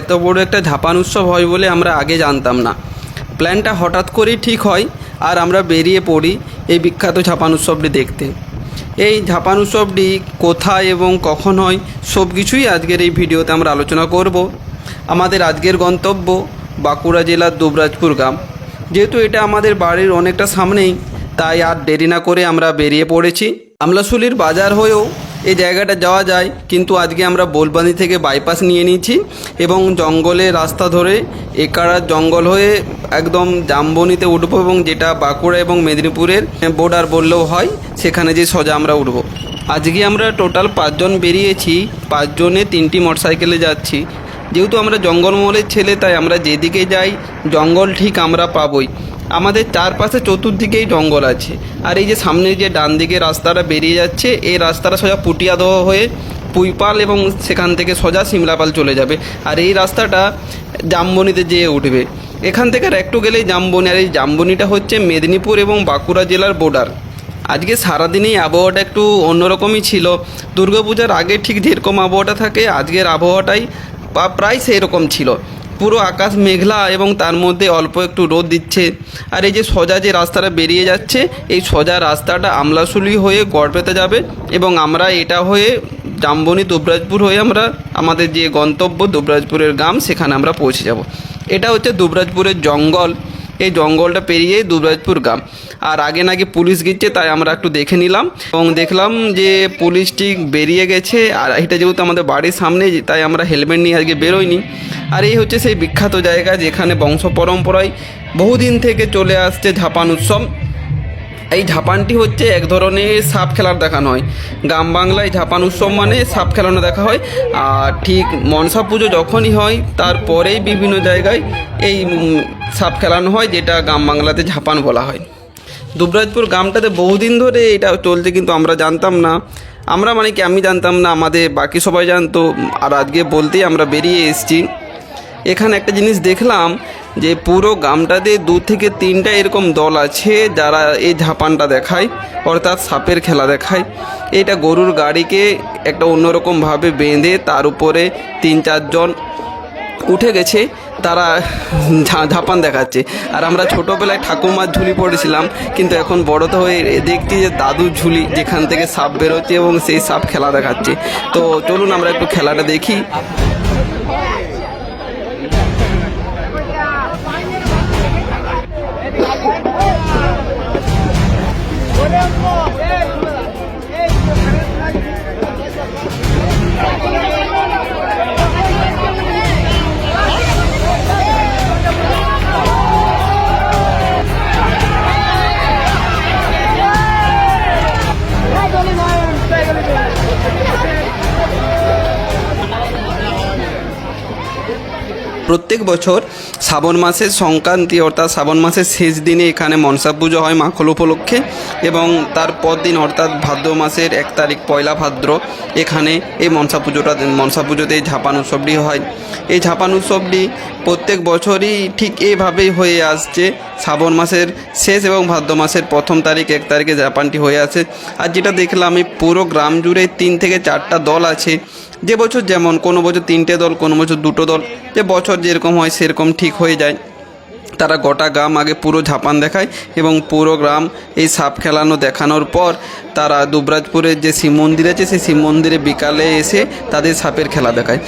এত বড় একটা ঝাপান উৎসব হয় বলে আমরা আগে জানতাম না। প্ল্যানটা হঠাৎ করেই ঠিক হয় আর আমরা বেরিয়ে পড়ি এই বিখ্যাত ঝাপান উৎসবটি দেখতে। এই ঝাপান উৎসবটি কোথায় এবং কখন হয় সব কিছুই আজকের এই ভিডিওতে আমরা আলোচনা করব। আমাদের আজকের গন্তব্য বাঁকুড়া জেলার দুবরাজপুর গ্রাম। যেহেতু এটা আমাদের বাড়ির অনেকটা সামনেই, তাই আর দেরি না করে আমরা বেরিয়ে পড়েছি। আমলাশুলির বাজার হয়েও এই জায়গাটা যাওয়া যায়, কিন্তু আজকে আমরা বোলবানি থেকে বাইপাস নিয়ে নিয়েছি এবং জঙ্গলে রাস্তা ধরে একাড়ার জঙ্গল হয়ে একদম জামবনিতে উঠবো এবং যেটা বাঁকুড়া এবং মেদিনীপুরের বর্ডার বললেও হয়, সেখানে যে সোজা আমরা উঠবো। আজকে আমরা টোটাল পাঁচজন বেরিয়েছি, পাঁচজনে তিনটি মোটরসাইকেলে যাচ্ছি। যেহেতু আমরা জঙ্গলমহলের ছেলে, তাই আমরা যেদিকে যাই, জঙ্গল ঠিক আমরা পাবই। আমাদের চারপাশে চতুর্দিকেই জঙ্গল আছে। আর এই যে সামনে যে ডান দিকে রাস্তাটা বেরিয়ে যাচ্ছে, এই রাস্তাটা সোজা পুটিয়াদহ হয়ে পুইপাল এবং সেখান থেকে সোজা সিমলাপাল চলে যাবে। আর এই রাস্তাটা জামবনিতে যেয়ে উঠবে। এখান থেকে আর একটু গেলেই জামবনি। আর এই জামবনিটা হচ্ছে মেদিনীপুর এবং বাঁকুড়া জেলার বর্ডার আজকে সারাদিনেই আবহাওয়াটা একটু অন্যরকমই ছিল। দুর্গাপূজার আগে ঠিক যেরকম আবহাওয়াটা থাকে, আজকের আবহাওয়াটাই প্রায় সেই রকম ছিল। পুরো আকাশ মেঘলা এবং তার মধ্যে অল্প একটু রোদ দিচ্ছে। আর এই যে সোজা যে রাস্তাটা বেরিয়ে যাচ্ছে, এই সোজা রাস্তাটা আমলাশুলি হয়ে গড়বেতে যাবে এবং আমরা এটা হয়ে জামবনি দুবরাজপুর হয়ে আমরা আমাদের যে গন্তব্য দুবরাজপুরের গ্রাম, সেখানে আমরা পৌঁছে যাব। এটা হচ্ছে দুবরাজপুরের জঙ্গল। এই জঙ্গলটা পেরিয়ে দুবরাজপুর গ্রাম। আর আগে নাকি পুলিশ গিচ্ছে তাই আমরা একটু দেখে নিলাম। এবং দেখলাম যে পুলিশটি বেরিয়ে গেছে, আর এটা যেহেতু আমাদের বাড়ির সামনে, তাই আমরা হেলমেট নিয়ে আজকে বেরোইনি। আর এই হচ্ছে সেই বিখ্যাত জায়গা যেখানে বংশ পরম্পরায় বহুদিন থেকে চলে আসছে ঝাপান উৎসব। এই ঝাপানটি হচ্ছে এক ধরনের সাপ খেলার দেখানো হয় গ্রাম বাংলায় ঝাপান উৎসব মানে সাপ খেলানো দেখা হয়। আর ঠিক মনসা পুজো যখনই হয় তারপরেই বিভিন্ন জায়গায় এই সাপ খেলানো হয়, যেটা গ্রাম বাংলাতে ঝাপান বলা হয়। দুবরাজপুর গ্রামটাতে বহুদিন ধরে এটা চলছে কিন্তু আমরা জানতাম না। আমরা মানে কি আমি জানতাম না, আমাদের বাকি সবাই জানতো। আর আজকে বলতেই আমরা বেরিয়ে এসেছি। এখানে একটা জিনিস দেখলাম যে পুরো গ্রামটাতে দু থেকে তিনটা এরকম দল আছে যারা এই ঝাপানটা দেখায়, অর্থাৎ সাপের খেলা দেখায়। এটা গরুর গাড়িকে একটা অন্যরকমভাবে বেঁধে তার উপরে তিন চারজন উঠে গেছে, তারা ঝাপান দেখাচ্ছে। আর আমরা ছোটোবেলায় ঠাকুমার ঝুলি পড়েছিলাম, কিন্তু এখন বড় তো হয়ে দেখছি যে দাদুর ঝুলি যেখান থেকে সাপ বেরোচ্ছে এবং সেই সাপ খেলা দেখাচ্ছে। তো চলুন আমরা একটু খেলাটা দেখি। প্রত্যেক বছর শ্রাবণ মাসের সংক্রান্তি অর্থাৎ শ্রাবণ মাসের শেষ দিনে এখানে মনসা পুজো হয় মাখল উপলক্ষে এবং তার পরদিন অর্থাৎ ভাদ্র মাসের এক তারিখ পয়লা ভাদ্র এখানে এই মনসা পুজোটা মনসা পুজোতে এই ঝাপান উৎসবটি হয়। এই ঝাপান উৎসবটি প্রত্যেক বছরই ঠিক এইভাবেই হয়ে আসছে। শ্রাবণ মাসের শেষ এবং ভাদ্র মাসের প্রথম তারিখ, এক তারিখে জাপানটি হয়ে আছে আর যেটা দেখলাম, এই পুরো গ্রাম জুড়ে তিন থেকে চারটা দল আছে। যে বছর যেমন, কোনো বছর তিনটে দল, কোনো বছর দুটো দল, যে বছর যেরকম হয় সেরকম ঠিক হয়ে যায়। তারা গোটা গ্রাম আগে পুরো ঝাপান দেখায় এবং পুরো গ্রাম এই সাপ খেলানো দেখানোর পর তারা দুবরাজপুরের যে শিব মন্দির আছে, সেই শিব মন্দিরে বিকালে এসে তাদের সাপের খেলা দেখায়।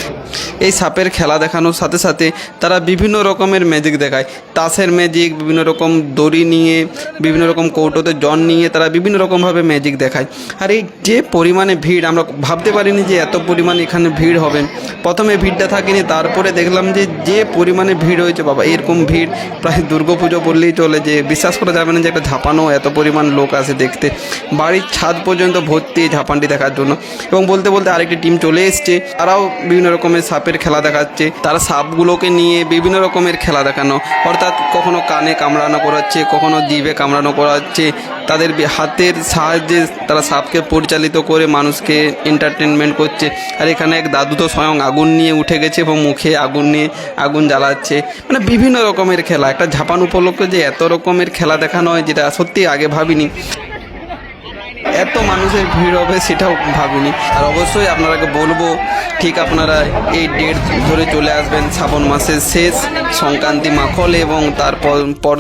এই সাপের খেলা দেখানোর সাথে সাথে তারা বিভিন্ন রকমের ম্যাজিক দেখায়। তাসের ম্যাজিক বিভিন্ন রকম দড়ি নিয়ে, বিভিন্ন রকম কৌটোতে জন নিয়ে তারা বিভিন্ন রকমভাবে ম্যাজিক দেখায়। আর এই যে পরিমাণে ভিড়, আমরা ভাবতে পারিনি যে এত পরিমাণে এখানে ভিড় হবে। প্রথমে ভিড়টা থাকেনি, তারপরে দেখলাম যে যে পরিমাণে ভিড় হয়েছে, বাবা, এরকম ভিড় প্রায় দুর্গাপুজো বললেই চলে যে বিশ্বাস করা যাবে না যে একটা ঝাপানো এত পরিমাণ লোক আসে দেখতে। বাড়ির ছাদ পর্যন্ত ভর্তি ঝাপানটি দেখার জন্য। এবং বলতে বলতে আরেকটি টিম চলে এসছে। তারাও বিভিন্ন রকমের সাপের খেলা দেখাচ্ছে। তারা সাপগুলোকে নিয়ে বিভিন্ন রকমের খেলা দেখানো। অর্থাৎ কখনো কানে কামড়ানো করাচ্ছে, কখনো জিভে কামড়ানো করাচ্ছে। তাদের হাতের সাহায্যে তারা সাপকে পরিচালিত করে মানুষকে এন্টারটেনমেন্ট করছে। আর এখানে এক দাদু তো স্বয়ং আগুন নিয়ে উঠে গেছে এবং মুখে আগুন নিয়ে আগুন জ্বালাচ্ছে। মানে বিভিন্ন রকমের খেলা। একটা ঝাপান উপলক্ষে যে এত রকমের খেলা দেখানো হয় যেটা সত্যি আগে ভাবিনি। এত মানুষের ভিড় হবে সেটাও ভাবিনি। আর অবশ্যই আপনারাকে বলব, ঠিক আপনারা এই ডেট ধরে চলে আসবেন শ্রাবণ মাসের শেষ, সংক্রান্তি মাখল এবং তারপর পর